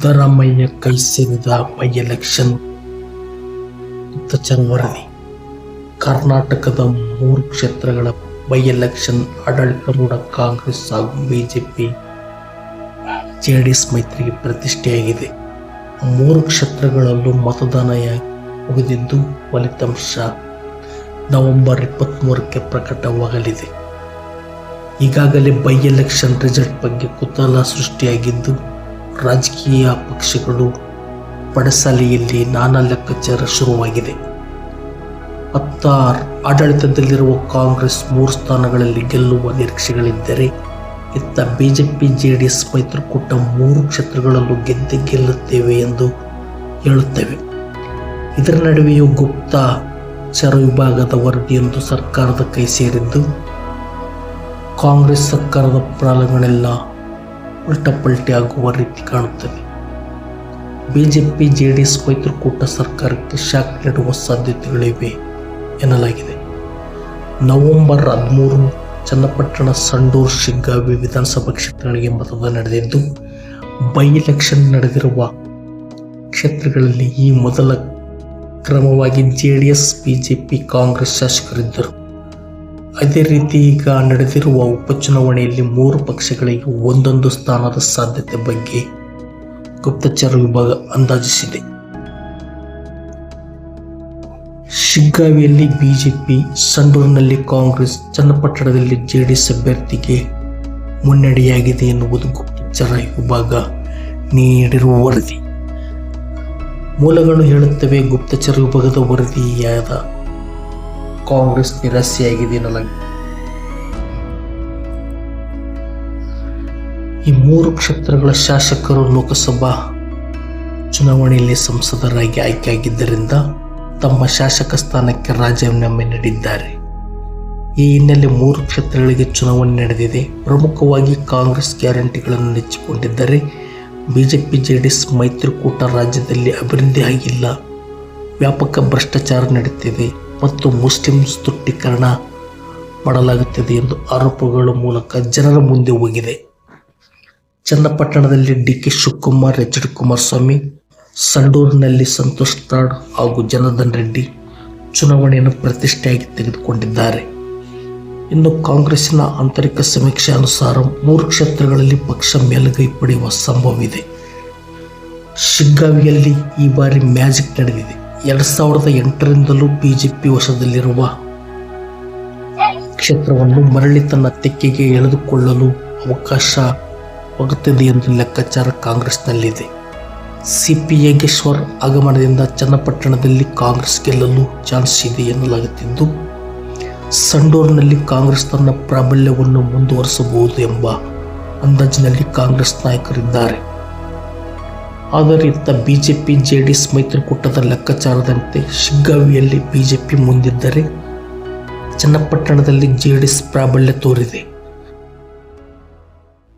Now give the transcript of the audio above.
ಸಿದ್ದರಾಮಯ್ಯ ಕೈ ಸೇರಿದ by election ಜನವರಿ ಕರ್ನಾಟಕದ ಮೂರು ಕ್ಷೇತ್ರಗಳ ಬೈ ಎಲೆಕ್ಷನ್ ಆಡಳಿತಾರೂಢ ಕಾಂಗ್ರೆಸ್ ಹಾಗೂ ಬಿಜೆಪಿ ಎಸ್ ಮೈತ್ರಿಗೆ ಪ್ರತಿಷ್ಠೆಯಾಗಿದೆ. ಮೂರು ಕ್ಷೇತ್ರಗಳಲ್ಲೂ ಮತದಾನ ಮುಗಿದಿದ್ದು ಫಲಿತಾಂಶ ನವೆಂಬರ್ ಇಪ್ಪತ್ತ್ಮೂರಕ್ಕೆ ಪ್ರಕಟವಾಗಲಿದೆ. ಈಗಾಗಲೇ ಬೈ ಎಲೆಕ್ಷನ್ ರಿಸಲ್ಟ್ ಬಗ್ಗೆ ಕುತೂಹಲ ಸೃಷ್ಟಿಯಾಗಿದ್ದು ರಾಜಕೀಯ ಪಕ್ಷಗಳು ಪಡಸಾಲೆಯಲ್ಲಿ ನಾನಾ ಲೆಕ್ಕಾಚಾರ ಶುರುವಾಗಿದೆ. ಹತ್ತಾರು ಆಡಳಿತದಲ್ಲಿರುವ ಕಾಂಗ್ರೆಸ್ ಮೂರು ಸ್ಥಾನಗಳಲ್ಲಿ ಗೆಲ್ಲುವ ನಿರೀಕ್ಷೆಗಳಿದ್ದರೆ, ಇತ್ತ ಬಿಜೆಪಿ ಎಸ್ ಮೈತ್ರಿಕೂಟ ಮೂರು ಕ್ಷೇತ್ರಗಳಲ್ಲೂ ಗೆದ್ದೆ ಗೆಲ್ಲುತ್ತೇವೆ ಎಂದು ಹೇಳುತ್ತೇವೆ. ಇದರ ನಡುವೆಯೂ ಗುಪ್ತ ಚರ ವಿಭಾಗದ ವರದಿಯೊಂದು ಸರ್ಕಾರದ ಕೈ ಸೇರಿದ್ದು, ಕಾಂಗ್ರೆಸ್ ಸರ್ಕಾರದ ಪ್ರಣಾಳಿಕೆಗಳೆಲ್ಲ ಉಲ್ಟಪಲ್ಟಿ ಆಗುವ ರೀತಿ ಕಾಣುತ್ತದೆ ಬಿಜೆಪಿ, ಜೆಡಿಎಸ್ ಮೈತ್ರಿಕೂಟ ಸರ್ಕಾರಕ್ಕೆ ಶಾಕ್ ನೀಡುವ ಸಾಧ್ಯತೆಗಳಿವೆ ಎನ್ನಲಾಗಿದೆ. ನವೆಂಬರ್ ಹದಿಮೂರು, ಚನ್ನಪಟ್ಟಣ, ಸಂಡೂರು, ಶಿಗ್ಗಾವಿ ವಿಧಾನಸಭಾ ಕ್ಷೇತ್ರಗಳಿಗೆ ಮತದಾನ ನಡೆದಿದ್ದು ಬೈ ಎಲೆಕ್ಷನ್ ನಡೆದಿರುವ ಕ್ಷೇತ್ರಗಳಲ್ಲಿ ಈ ಮೊದಲ ಕ್ರಮವಾಗಿ ಜೆಡಿಎಸ್, ಬಿಜೆಪಿ, ಕಾಂಗ್ರೆಸ್ ಶಾಸಕರಿದ್ದರು. ಅದೇ ರೀತಿ ಈಗ ನಡೆದಿರುವ ಉಪಚುನಾವಣೆಯಲ್ಲಿ ಮೂರು ಪಕ್ಷಗಳಿಗೆ ಒಂದೊಂದು ಸ್ಥಾನದ ಸಾಧ್ಯತೆ ಬಗ್ಗೆ ಗುಪ್ತಚರ ವಿಭಾಗ ಅಂದಾಜಿಸಿದೆ. ಶಿಗ್ಗಾವಿಯಲ್ಲಿ ಬಿಜೆಪಿ, ಸಂಡೂರಿನಲ್ಲಿ ಕಾಂಗ್ರೆಸ್, ಚನ್ನಪಟ್ಟಣದಲ್ಲಿ ಜೆಡಿಎಸ್ ಅಭ್ಯರ್ಥಿಗೆ ಮುನ್ನಡೆಯಾಗಿದೆ ಎನ್ನುವುದು ಗುಪ್ತಚರ ವಿಭಾಗ ನೀಡಿರುವ ವರದಿ. ಮೂಲಗಳು ಹೇಳುತ್ತವೆ, ಗುಪ್ತಚರ ವಿಭಾಗದ ವರದಿಯಾದ ಕಾಂಗ್ರೆಸ್ ನಿರಾಸೆಯಾಗಿದೆ ಈ ಮೂರು ಕ್ಷೇತ್ರಗಳ ಶಾಸಕರು ಲೋಕಸಭಾ ಚುನಾವಣೆಯಲ್ಲಿ ಸಂಸದರಾಗಿ ಆಯ್ಕೆಯಾಗಿದ್ದರಿಂದ ತಮ್ಮ ಶಾಸಕ ಸ್ಥಾನಕ್ಕೆ ರಾಜೀನಾಮೆ ನೀಡಿದ್ದಾರೆ. ಈ ಹಿನ್ನೆಲೆ ಮೂರು ಕ್ಷೇತ್ರಗಳಿಗೆ ಚುನಾವಣೆ ನಡೆದಿದೆ. ಪ್ರಮುಖವಾಗಿ ಕಾಂಗ್ರೆಸ್ ಗ್ಯಾರಂಟಿಗಳನ್ನು ನೆಚ್ಚಿಕೊಂಡಿದ್ದರೆ ಬಿಜೆಪಿ, ಜೆಡಿಎಸ್ ಮೈತ್ರಿಕೂಟ ರಾಜ್ಯದಲ್ಲಿ ಅಭಿವೃದ್ಧಿ ಆಗಿಲ್ಲ ವ್ಯಾಪಕ ಭ್ರಷ್ಟಾಚಾರ ನಡೆಯುತ್ತಿದೆ. ಮತ್ತು ಮುಸ್ಲಿಂ ತುಟ್ಟೀಕರಣ ಮಾಡಲಾಗುತ್ತದೆ ಎಂದು ಆರೋಪಗಳ ಮೂಲಕ ಜನರ ಮುಂದೆ ಹೋಗಿದೆ. ಚನ್ನಪಟ್ಟಣದಲ್ಲಿ D K Shivakumar, H D Kumaraswamy, ಸಂಡೂರಿನಲ್ಲಿ Santosh Lad ಹಾಗೂ ಜನಾರ್ದನ್ ರೆಡ್ಡಿ ಚುನಾವಣೆಯನ್ನು ಪ್ರತಿಷ್ಠೆಯಾಗಿ ತೆಗೆದುಕೊಂಡಿದ್ದಾರೆ. ಇನ್ನು ಕಾಂಗ್ರೆಸ್ನ ಆಂತರಿಕ ಸಮೀಕ್ಷೆ ಅನುಸಾರ ಮೂರು ಕ್ಷೇತ್ರಗಳಲ್ಲಿ ಪಕ್ಷ ಮೇಲುಗೈ ಪಡೆಯುವ ಸಂಭವವಿದೆ. ಶಿಗ್ಗಾವಿಯಲ್ಲಿ ಈ ಬಾರಿ ಮ್ಯಾಜಿಕ್ ನಡೆದಿದೆ. ಎರಡು ಸಾವಿರದ ಎಂಟರಿಂದಲೂ ಬಿಜೆಪಿ ವಶದಲ್ಲಿರುವ ಕ್ಷೇತ್ರವನ್ನು ಮರಳಿ ತನ್ನ ತೆಕ್ಕೆಗೆ ಎಳೆದುಕೊಳ್ಳಲು ಅವಕಾಶವಾಗುತ್ತದೆ ಎಂದು ಲೆಕ್ಕಾಚಾರ ಕಾಂಗ್ರೆಸ್ನಲ್ಲಿದೆ. ಸಿ ಪಿ ಯೋಗೇಶ್ವರ್ ಆಗಮನದಿಂದ ಚನ್ನಪಟ್ಟಣದಲ್ಲಿ ಕಾಂಗ್ರೆಸ್ ಗೆಲ್ಲಲು ಚಾನ್ಸ್ ಇದೆ ಎನ್ನಲಾಗುತ್ತಿದ್ದು, ಸಂಡೂರಿನಲ್ಲಿ ಕಾಂಗ್ರೆಸ್ ತನ್ನ ಪ್ರಾಬಲ್ಯವನ್ನು ಮುಂದುವರಿಸಬಹುದು ಎಂಬ ಅಂದಾಜಿನಲ್ಲಿ ಕಾಂಗ್ರೆಸ್ ನಾಯಕರಿದ್ದಾರೆ. ಆದರೆ ಜೆ ಡಿ ಎಸ್ ಮೈತ್ರಿಕೂಟದ ಲೆಕ್ಕಾಚಾರದಂತೆ ಶಿಗ್ಗಾವಿಯಲ್ಲಿ ಬಿಜೆಪಿ ಮುಂದಿದ್ದರೆ ಚನ್ನಪಟ್ಟಣದಲ್ಲಿ ಜೆಡಿಎಸ್ ಪ್ರಾಬಲ್ಯ ತೋರಿದೆ.